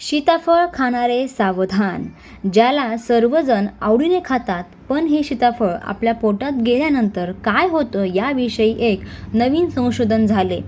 सीताफळ खाणारे सावधान ज्याला सर्वजण आवडीने खातात. पण हे सीताफळ आपल्या पोटात गेल्यानंतर काय होतं याविषयी एक नवीन संशोधन झाले.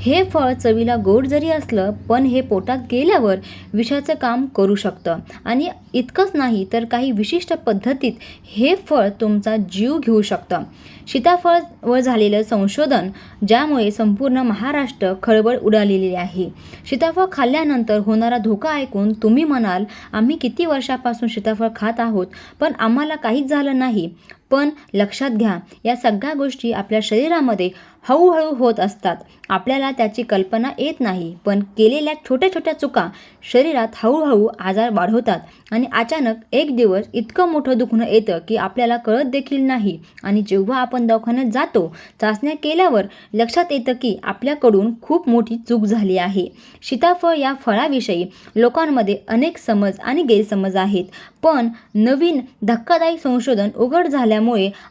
हे फळ चवीला गोड जरी असलं पण हे पोटात गेल्यावर विषाचं काम करू शकतं. आणि इतकंच नाही तर काही विशिष्ट पद्धतीत हे फळ तुमचा जीव घेऊ शकतं. सीताफळ वर झालेलं संशोधन ज्यामुळे संपूर्ण महाराष्ट्र खळबळ उडालेली आहे. सीताफळ खाल्ल्यानंतर होणारा धोका ऐकून तुम्ही म्हणाल आम्ही किती वर्षापासून सीताफळ खात आहोत पण आम्हाला काहीच झालं नाही. पण लक्षात घ्या या सगळ्या गोष्टी आपल्या शरीरामध्ये हळूहळू होत असतात. आपल्याला त्याची कल्पना येत नाही पण केलेल्या छोट्या छोट्या चुका शरीरात हळूहळू आजार वाढवतात आणि अचानक एक दिवस इतकं मोठं दुखणं येतं की आपल्याला कळत देखील नाही. आणि जेव्हा आपण दवाखान्यात जातो चाचण्या केल्यावर लक्षात येतं की आपल्याकडून खूप मोठी चूक झाली आहे. सीताफळ या फळाविषयी लोकांमध्ये अनेक समज आणि गैरसमज आहेत. पण नवीन धक्कादायी संशोधन उघड झाल्यामुळे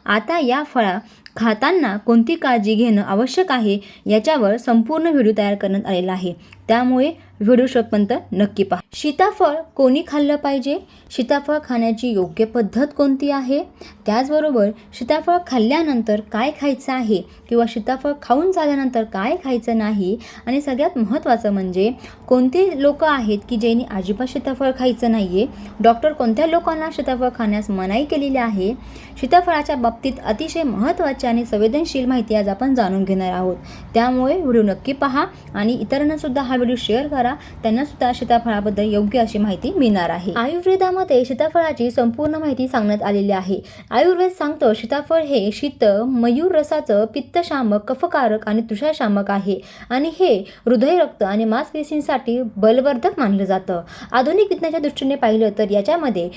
आता या फळा खाताना कोणती काळजी घेणं आवश्यक आहे याच्यावर संपूर्ण व्हिडिओ तयार करण्यात आलेला आहे. त्यामुळे व्हिडिओ शेवटपर्यंत नक्की पहा. सीताफळ कोणी खाल्लं पाहिजे? सीताफळ खाण्याची योग्य पद्धत कोणती आहे? त्याचबरोबर सीताफळ खाल्ल्यानंतर काय खायचं आहे? किंवा सीताफळ खाऊन झाल्यानंतर काय खायचं नाही? आणि सगळ्यात महत्त्वाचं म्हणजे कोणते लोक आहेत की ज्यांनी अजिबात सीताफळ खायचं नाही आहे डॉक्टर कोणत्या लोकांना सीताफळ खाण्यास मनाई केलेली आहे? सीताफळाच्या बाबतीत अतिशय महत्त्वाची आणि संवेदनशील माहिती आज आपण जाणून घेणार आहोत. त्यामुळे व्हिडिओ नक्की पहा आणि इतरांनासुद्धा हा व्हिडिओ शेअर करा. त्यांना सुद्धा सीताफळाबद्दल योग्य अशी माहिती मिळणार आहे. आयुर्वेदामध्ये सीताफळाची संपूर्ण माहिती सांगण्यात आलेली आहे. आयुर्वेद सांगतो सीताफळ हे शीत मयूर रसाचं पित्तशामक कफकारक आणि तुषारशामक आहे. आणि हे हृदय रक्त आणि मांसपेशींसाठी बलवर्धक मानलं जातं. आधुनिक विज्ञानाच्या दृष्टीने पाहिलं तर याच्यामध्ये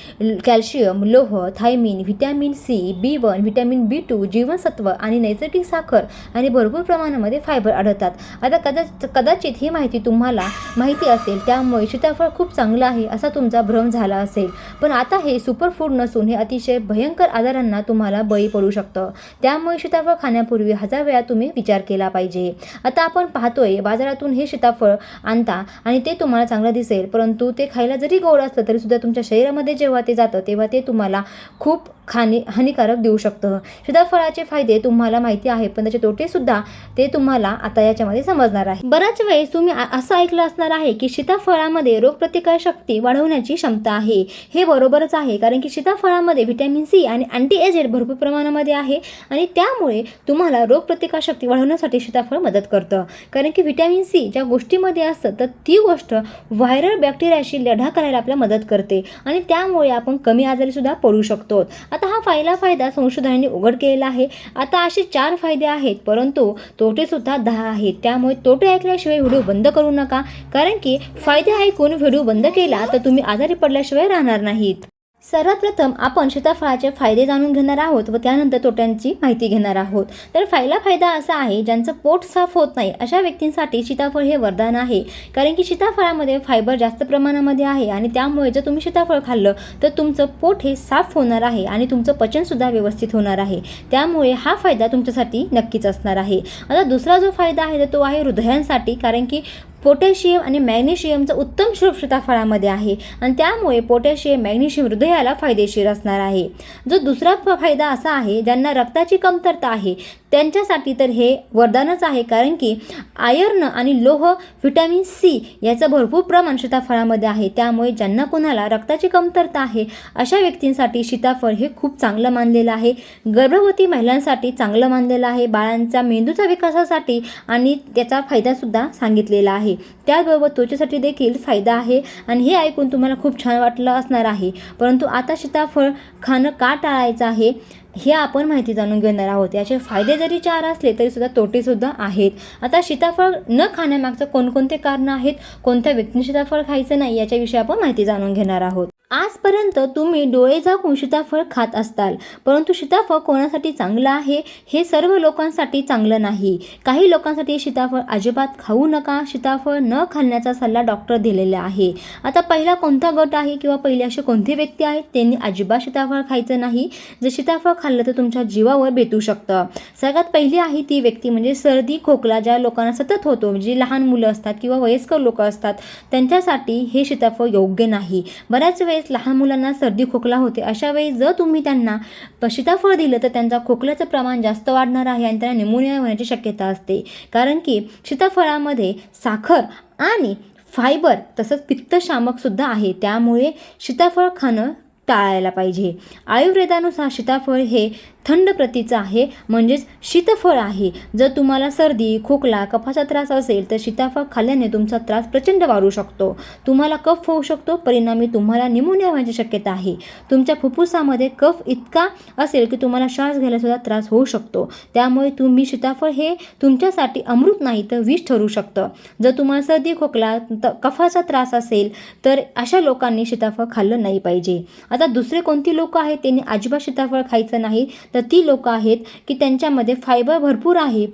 कॅल्शियम लोह thiamine vitamin C B one vitamin B two जीवनसत्व आणि नैसर्गिक साखर आणि भरपूर प्रमाणामध्ये फायबर आढळतात. आता कदाच कदाचित ही माहिती तुम्हाला माहिती असेल त्यामुळे सीताफळ खूप चांगलं आहे असा तुमचा भ्रम झाला असेल. पण आता हे सुपरफूड नसून हे अतिशय भयंकर आजारांना तुम्हाला बळी पडू शकतं. त्यामुळे सीताफळ खाण्यापूर्वी हजार वेळा तुम्ही विचार केला पाहिजे. आता आपण पाहतोय बाजारातून हे सीताफळ आणता आणि ते तुम्हाला चांगलं दिसेल परंतु ते खायला जरी गोड असलं तरी सुद्धा तुमच्या शरीरामध्ये जेव्हा ते जातं तेव्हा ते तुम्हाला खूप हानी हानिकारक देऊ शकतं. सीताफळाचे फायदे तुम्हाला माहिती आहे पण त्याचे तोटेसुद्धा ते तुम्हाला आता याच्यामध्ये समजणार आहे. बऱ्याच वेळेस तुम्ही असं ऐकलं असणार आहे की सीताफळामध्ये रोगप्रतिकार शक्ती वाढवण्याची क्षमता आहे. हे बरोबरच आहे कारण की सीताफळामध्ये व्हिटॅमिन सी आणि अँटी एजेड भरपूर प्रमाणामध्ये आहे आणि त्यामुळे तुम्हाला रोगप्रतिकार शक्ती वाढवण्यासाठी सीताफळ मदत करतं. कारण की व्हिटॅमिन सी ज्या गोष्टीमध्ये असतं तर ती गोष्ट व्हायरल बॅक्टेरियाशी लढा करायला आपल्याला मदत करते आणि त्यामुळे आपण कमी आजारीसुद्धा पडू शकतो. आता हा पहिला फायदा संशोधनाने उघड केलेला आहे. आता असे चार फायदे आहेत परंतु तोटेसुद्धा दहा आहेत. त्यामुळे तोटे ऐकल्याशिवाय व्हिडिओ बंद करू नका. कारण की फायदे ऐकून व्हिडिओ बंद केला तर तुम्ही आजारी पडल्याशिवाय राहणार नाहीत. सर्वात प्रथम आपण सीताफळाचे फायदे जाणून घेणार आहोत व त्यानंतर तोट्यांची माहिती घेणार आहोत. तर पहिला फायदा असा आहे ज्यांचं पोट साफ होत नाही अशा व्यक्तींसाठी सीताफळ हे वरदान आहे. कारण की सीताफळामध्ये फायबर जास्त प्रमाणामध्ये आहे आणि त्यामुळे जर तुम्ही सीताफळ खाल्लं तर तुमचं पोट हे साफ होणार आहे आणि तुमचं पचनसुद्धा व्यवस्थित होणार आहे. त्यामुळे हा फायदा तुमच्यासाठी नक्कीच असणार आहे. आता दुसरा जो फायदा आहे तर तो आहे हृदयांसाठी. कारण की पोटॅशियम आणि मॅग्नेशियमचं उत्तम सुरक्षता फळामध्ये आहे. आणि त्यामुळे पोटॅशियम मॅग्नेशियम हृदयाला फायदेशीर असणार आहे. जो दुसरा फायदा असा आहे ज्यांना रक्ताची कमतरता आहे त्यांच्यासाठी तर हे वरदानच आहे कारण की आयर्न आणि लोह व्हिटॅमिन सी याचं भरपूर प्रमाण सीताफळामध्ये आहे. त्यामुळे ज्यांना कोणाला रक्ताची कमतरता आहे अशा व्यक्तींसाठी सीताफळ हे खूप चांगलं मानलेलं आहे. गर्भवती महिलांसाठी चांगलं मानलेलं आहे. बाळांचा मेंदूच्या विकासासाठी आणि त्याचा फायदासुद्धा सांगितलेला आहे. त्याचबरोबर त्वचेसाठी देखील फायदा आहे. आणि हे ऐकून तुम्हाला खूप छान वाटलं असणार आहे. परंतु आता सीताफळ खाणं का टाळायचं आहे? हे आपण माहिती जाणून घेणार आहोत. याचे फायदे जरी चार असले तरी सुद्धा तोटेसुद्धा आहेत. आता सीताफळ न खाण्यामागचं कोणकोणते कारणं आहेत? कोणत्या व्यक्तीने सीताफळ खायचं नाही? याच्याविषयी आपण माहिती जाणून घेणार आहोत. आजपर्यंत तुम्ही डोळे झाकून सीताफळ खात असताल परंतु सीताफळ कोणासाठी चांगलं आहे? हे सर्व लोकांसाठी चांगलं नाही. काही लोकांसाठी सीताफळ अजिबात खाऊ नका. सीताफळ न खाण्याचा सल्ला डॉक्टर दिलेला आहे. आता पहिला कोणता गट आहे किंवा पहिले असे कोणते व्यक्ती आहेत? त्यांनी अजिबात सीताफळ खायचं नाही. जर सीताफळ खाल्लं तर तुमच्या जीवावर बेतू शकतं. सगळ्यात पहिली आहे ती व्यक्ती म्हणजे सर्दी खोकला ज्या लोकांना सतत होतो म्हणजे लहान मुलं असतात किंवा वयस्कर लोक असतात त्यांच्यासाठी हे सीताफळ योग्य नाही. बऱ्याच वेळ वेळेस लहान मुलांना सर्दी खोकला होते. अशा वेळी जर तुम्ही त्यांना सीताफळ दिलं तर त्यांचा खोकल्याचं प्रमाण जास्त वाढणार आहे आणि त्यांना निमोनिया होण्याची शक्यता असते. कारण की सीताफळामध्ये साखर आणि फायबर तसंच पित्तशामकसुद्धा आहे. त्यामुळे सीताफळ खाणं टाळायला पाहिजे. आयुर्वेदानुसार सीताफळ हे थंड प्रतीचं आहे म्हणजेच शीतफळ आहे. जर तुम्हाला सर्दी खोकला कफाचा त्रास असेल तर सीताफळ खाल्ल्याने तुमचा त्रास प्रचंड वाढू शकतो. तुम्हाला कफ होऊ शकतो परिणामी तुम्हाला निमोनिया व्हायची शक्यता आहे. तुमच्या फुफ्फुसामध्ये कफ इतका असेल की तुम्हाला श्वास घ्यायलासुद्धा त्रास होऊ शकतो. त्यामुळे तुम्ही सीताफळ हे तुमच्यासाठी अमृत नाही तर विष ठरू शकतं. जर तुम्हाला सर्दी खोकला त- कफाचा त्रास असेल तर अशा लोकांनी सीताफळ खाल्लं नाही पाहिजे. आता दुसरे कोणती लोक आहेत? त्यांनी अजिबात सीताफळ खायचं नाही. तर ती लोकं आहेत की त्यांच्यामध्ये फायबर भरपूर आहे.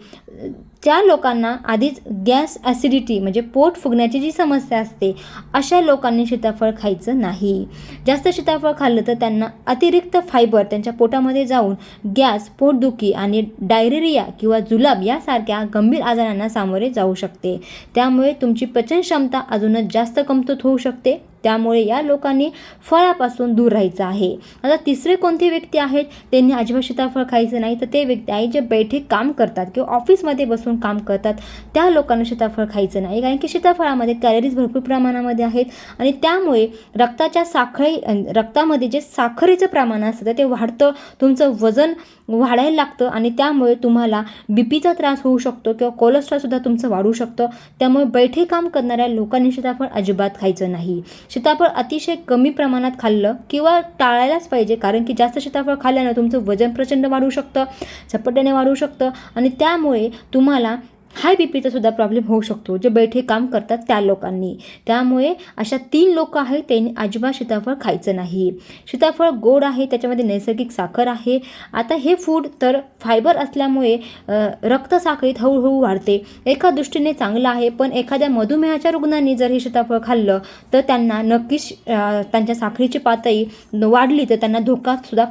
त्या लोकांना आधीच गॅस ॲसिडिटी म्हणजे पोट फुगण्याची जी समस्या असते अशा लोकांनी सीताफळ खायचं नाही. जास्त सीताफळ खाल्लं तर त्यांना अतिरिक्त फायबर त्यांच्या पोटामध्ये जाऊन गॅस पोटदुखी आणि डायरेरिया किंवा जुलाब यासारख्या गंभीर आजारांना सामोरे जाऊ शकते. त्यामुळे तुमची पचन क्षमता अजूनच जास्त कमकुवत होऊ शकते. त्यामुळे या लोकांनी फळापासून दूर राहायचं आहे. आता तिसरे कोणते व्यक्ती आहेत? त्यांनी अजिबात सीताफळ खायचं नाही तर ते व्यक्ती आहे जे बैठे काम करतात किंवा ऑफिसमध्ये बसून काम करतात त्या लोकांना सीताफळ खायचं नाही. कारण की सीताफळामध्ये कॅलरीज भरपूर प्रमाणामध्ये आहेत आणि त्यामुळे रक्ताच्या साखळी रक्तामध्ये जे साखरेचं प्रमाण असतं ते वाढतं तुमचं वजन वाढायला लागतं आणि त्यामुळे तुम्हाला बी पीचा त्रास होऊ शकतो किंवा कोलेस्ट्रॉलसुद्धा तुमचं वाढू शकतं. त्यामुळे बैठे काम करणाऱ्या लोकांनी सीताफळ अजिबात खायचं नाही. सीताफळ अतिशय कमी प्रमाणात खाल्लं किंवा टाळायलाच पाहिजे कारण की जास्त सीताफळ खाल्ल्यानं तुमचं वजन प्रचंड वाढू शकतं झपाट्याने वाढू शकतं आणि त्यामुळे तुम्हाला señala हाय बी पीचा सुद्धा प्रॉब्लेम होऊ शकतो. जे बैठे काम करतात त्या लोकांनी. त्यामुळे अशा तीन लोक आहेत त्यांनी अजिबात सीताफळ खायचं नाही. सीताफळ गोड आहे त्याच्यामध्ये नैसर्गिक साखर आहे. आता हे फूड तर फायबर असल्यामुळे रक्तसाखळीत हळूहळू वाढते. एका दृष्टीने चांगलं आहे पण एखाद्या मधुमेहाच्या रुग्णांनी जर हे सीताफळ खाल्लं तर त्यांना नक्कीच त्यांच्या साखरेची पातळी वाढली तर त्यांना धोका सुद्धा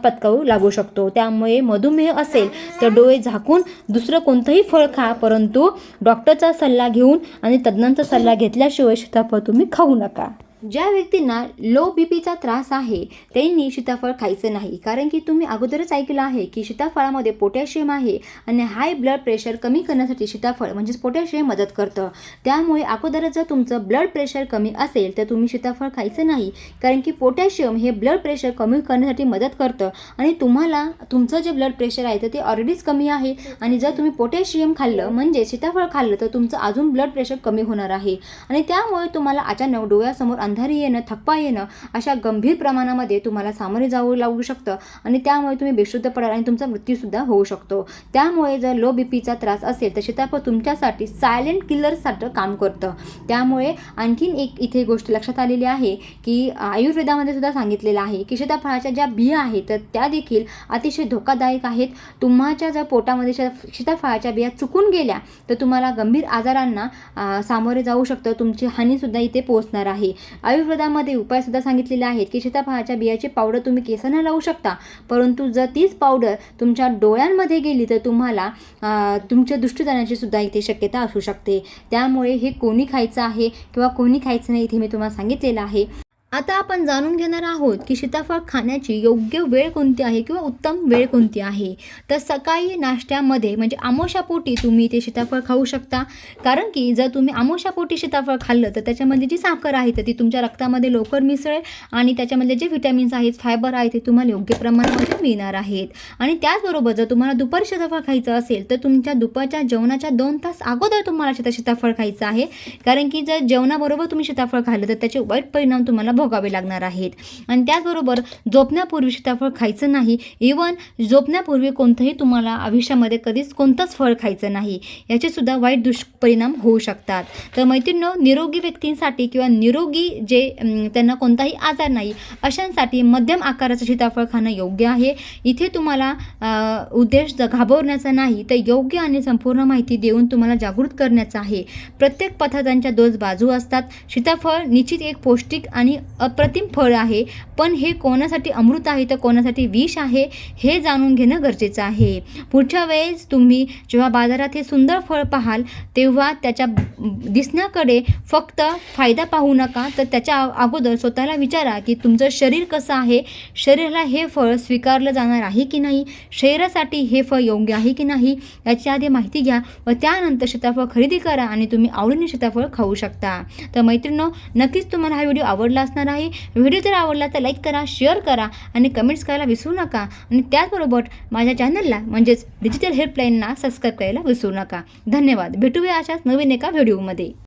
लागू शकतो. त्यामुळे मधुमेह असेल तर डोळे झाकून दुसरं कोणतंही फळ खा परंतु डॉक्टरचा सल्ला घेऊन आणि तज्ज्ञांचा सल्ला घेतल्याशिवाय सीताफळ तुम्ही खाऊ नका. ज्या व्यक्तींना लो बी पीचा त्रास आहे त्यांनी सीताफळ खायचं नाही. कारण की तुम्ही अगोदरच ऐकलं आहे की सीताफळामध्ये पोटॅशियम आहे आणि हाय ब्लड प्रेशर कमी करण्यासाठी सीताफळ म्हणजेच पोटॅशियम मदत करतं. त्यामुळे अगोदरच जर तुमचं ब्लड प्रेशर कमी असेल तर तुम्ही सीताफळ खायचं नाही. कारण की पोटॅशियम हे ब्लड प्रेशर कमी करण्यासाठी मदत करतं आणि तुम्हाला तुमचं जे ब्लड प्रेशर आहे तर ते ऑलरेडीच कमी आहे. आणि जर तुम्ही पोटॅशियम खाल्लं म्हणजे सीताफळ खाल्लं तर तुमचं अजून ब्लड प्रेशर कमी होणार आहे. आणि त्यामुळे तुम्हाला अचानक डोळ्यासमोर अंधारी येणं थकवा येणं अशा गंभीर प्रमाणामध्ये तुम्हाला सामोरे जावं लागू शकतं आणि त्यामुळे तुम्ही बेशुद्ध पडाल आणि तुमचा मृत्यूसुद्धा होऊ शकतो. त्यामुळे जर लो बी पीचा त्रास असेल तर सीताफळ तुमच्यासाठी सायलेंट किलरसारखं काम करतं. त्यामुळे आणखीन एक इथे गोष्ट लक्षात आलेली आहे की आयुर्वेदामध्ये सुद्धा सांगितलेलं आहे की सीताफळाच्या ज्या बिया आहेत तर त्या देखील अतिशय धोकादायक आहेत. तुम्हाच्या जर पोटामध्ये सीताफळाच्या बिया चुकून गेल्या तर तुम्हाला गंभीर आजारांना सामोरे जाऊ शकतं. तुमची हानीसुद्धा इथे पोहोचणार आहे. आयुर्वेदामध्ये उपायसुद्धा सांगितलेले आहेत की सीताफळाच्या बियाची पावडर तुम्ही केसांना लावू शकता. परंतु जर तीच पावडर तुमच्या डोळ्यांमध्ये गेली तर तुम्हाला तुमच्या दृष्टी जाण्याची सुद्धा इथे शक्यता असू शकते. त्यामुळे हे कोणी खायचं आहे किंवा कोणी खायचं नाही इथे मी तुम्हाला सांगितलेलं आहे. आता आपण जाणून घेणार आहोत की सीताफळ खाण्याची योग्य वेळ कोणती आहे किंवा उत्तम वेळ कोणती आहे. तर सकाळी नाश्त्यामध्ये म्हणजे आमोशापोटी तुम्ही ते सीताफळ खाऊ शकता. कारण की जर तुम्ही आमोशापोटी सीताफळ खाल्लं तर त्याच्यामध्ये जी साखर आहे तर ती तुमच्या रक्तामध्ये लवकर मिसळेल आणि त्याच्यामध्ये जे व्हिटॅमिन्स आहेत फायबर आहे ते तुम्हाला योग्य प्रमाणामध्ये मिळणार आहेत. आणि त्याचबरोबर जर तुम्हाला दुपारी सीताफळ खायचं असेल तर तुमच्या दुपारच्या जेवणाच्या दोन तास अगोदर तुम्हाला सीता सीताफळ खायचं आहे. कारण की जर जेवणाबरोबर तुम्ही सीताफळ खाल्लं तर त्याचे वाईट परिणाम तुम्हाला भोगावे लागणार आहेत. आणि त्याचबरोबर झोपण्यापूर्वी सीताफळ खायचं नाही. इवन झोपण्यापूर्वी कोणतंही तुम्हाला आयुष्यामध्ये कधीच कोणतंच फळ खायचं नाही. याचे सुद्धा वाईट दुष्परिणाम होऊ शकतात. तर मैत्रिणी निरोगी व्यक्तींसाठी किंवा निरोगी जे त्यांना कोणताही आजार नाही अशांसाठी मध्यम आकाराचं सीताफळ खाणं योग्य आहे. इथे तुम्हाला उद्देश घाबरण्याचा नाही तर योग्य आणि संपूर्ण माहिती देऊन तुम्हाला जागृत करण्याचा आहे. प्रत्येक पदार्थांच्या दोन बाजू असतात. सीताफळ निश्चित एक पौष्टिक आणि अप्रतिम फळ आहे. पण हे कोणासाठी अमृत आहे? तर कोणासाठी विष आहे? हे जाणून घेणं गरजेचं आहे. पुढच्या वेळेस तुम्ही जेव्हा बाजारात हे सुंदर फळ पाहाल तेव्हा त्याच्या दिसण्याकडे फक्त फायदा पाहू नका. तर त्याच्या अगोदर स्वतःला विचारा की तुमचं शरीर कसं आहे? शरीराला हे फळ स्वीकारलं जाणार आहे की नाही? शरीरासाठी हे फळ योग्य आहे की नाही? याची आधी माहिती घ्या व त्यानंतर सीताफळ खरेदी करा आणि तुम्ही आवडीने सीताफळ खाऊ शकता. तर मैत्रिणो नक्कीच तुम्हाला हा व्हिडिओ आवडला असणार आहे व्हिडिओ जर आवडला तर लाईक करा शेअर करा आणि कमेंट्स करायला विसरू नका. आणि त्याचबरोबर माझ्या चॅनलला म्हणजेच डिजिटल हेल्पलाईनना सबस्क्राईब करायला विसरू नका. धन्यवाद. भेटूया अशाच नवीन एका व्हिडिओमध्ये